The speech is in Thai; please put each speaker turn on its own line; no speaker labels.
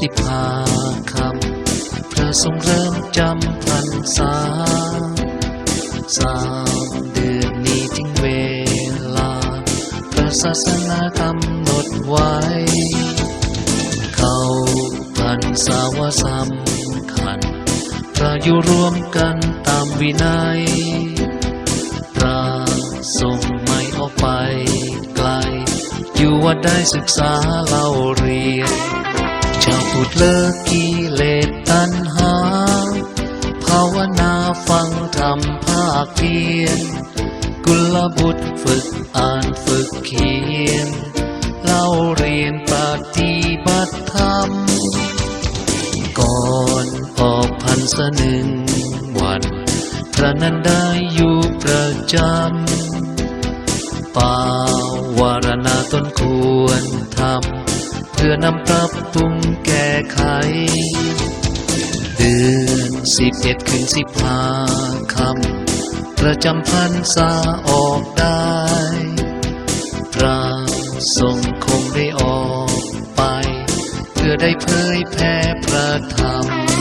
สิบห้าคำพระทรงเริ่มจำพรรษาสามเดือนนี้ถึงเวลา พระศาสนากำหนดไว้ เขาพรรษาวาสำคัญพระอยู่รวมกันตามวินัยพระทรงไม่ออกไปไกล อยู่วัดได้ศึกษาเล่าเรียน ชาวพุทธเลิกกิเลสตัณหา ภาวนาฟังธรรมภาคเพียรกุลบุตรฝึกอ่านฝึกเขียน เล่าเรียนปฏิบัติธรรม ก่อนออกพรรษาหนึ่งวัน พระนันได้อยู่ประจำป่าวารณาต้นควรทำเพื่อนำปรับปรุง แก้ไข เดือนสิบเอ็ดขึ้นสิบห้าคำประจำพรรษาออกได้พระทรงคงได้ออกไป เพื่อได้เผยแผ่พระธรรม